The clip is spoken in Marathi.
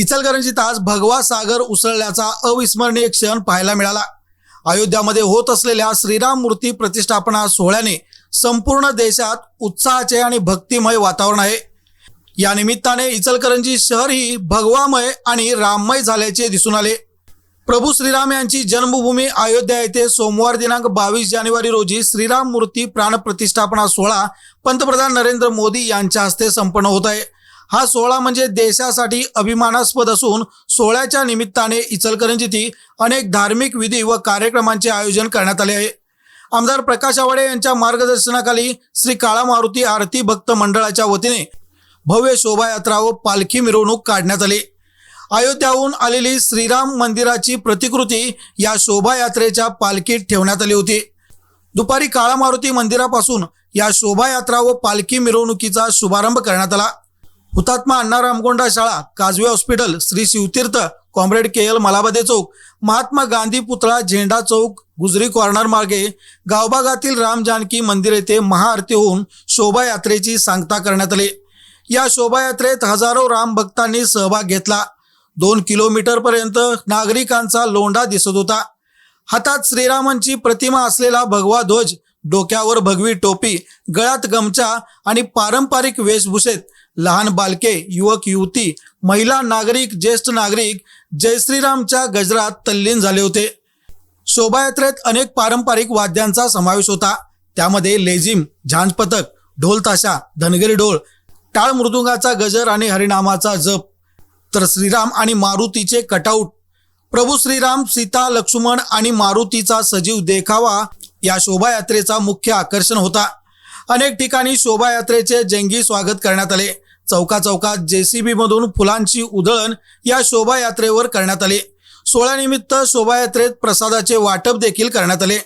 इचलकरंजीत आज भगवा सागर उसळल्याचा अविस्मरणीय क्षण पाहायला मिळाला. अयोध्यामध्ये होत असलेल्या श्रीराम मूर्ती प्रतिष्ठापना सोहळ्याने संपूर्ण देशात उत्साहाचे आणि भक्तिमय वातावरण आहे. या निमित्ताने इचलकरंजी शहर ही भगवामय आणि राममय झाल्याचे दिसून आले. प्रभू श्रीराम यांची जन्मभूमी अयोध्या येथे सोमवार दिनांक बावीस जानेवारी रोजी श्रीराम मूर्ती प्राण प्रतिष्ठापना सोहळा पंतप्रधान नरेंद्र मोदी यांच्या हस्ते संपन्न होत आहे. हा सोहळा म्हणजे देशासाठी अभिमानास्पद असून सोहळ्याच्या निमित्ताने इचलकरंजीती अनेक धार्मिक विधी व कार्यक्रमांचे आयोजन करण्यात आले आहे. आमदार प्रकाश आवाडे यांच्या मार्गदर्शनाखाली श्री काळा मारुती आरती भक्त मंडळाच्या वतीने भव्य शोभायात्रा व पालखी मिरवणूक काढण्यात आली. अयोध्याहून आलेली श्रीराम मंदिराची प्रतिकृती या शोभायात्रेच्या पालखीत ठेवण्यात आली होती. दुपारी काळा मारुती मंदिरापासून या शोभायात्रा व पालखी मिरवणुकीचा शुभारंभ करण्यात आला. हुतात्मा अण्णा रामगोंडा शाळा Kajave hospital Shri Shivtirth comrade K L Malabade चौक महात्मा गांधी पुतळा झेंडा चौक गुजरी कॉर्नर मार्गे गावभागातील राम जानकी मंदिर येथे महाआरती होऊन शोभायात्रेची सांगता करण्यात आली. या शोभायात्रेत हजारो राम भक्तांनी सहभाग घेतला. दोन किलोमीटरपर्यंत नागरिकांचा लोंढा दिसत होता. हातात श्रीरामांची प्रतिमा असलेला भगवा ध्वज डोक्यावर भगवी टोपी गळ्यात गमछा आणि पारंपरिक वेशभूषेत लहान बालके युवक युवती महिला नागरिक ज्येष्ठ नागरिक जय श्रीरामच्या गजरात तल्लीन झाले होते. शोभायात्रेत अनेक पारंपरिक वाद्यांचा समावेश होता. त्यामध्ये लेझिम झांज पथक ढोल ताशा धनगरी ढोल टाळ मृदुंगाचा गजर आणि हरिनामाचा जप तर श्रीराम आणि मारुतीचे कटआउट. प्रभू श्रीराम सीता लक्ष्मण आणि मारुतीचा सजीव देखावा या शोभायात्रेचा मुख्य आकर्षण होता. अनेक ठिकाणी शोभायात्रेचे जंगी स्वागत करण्यात आले. चौका चौकात जेसीबी मधून फुलांची उधळण या शोभायात्रेवर करण्यात आली. सोहळ्यानिमित्त शोभायात्रेत प्रसादाचे वाटप देखील करण्यात आले.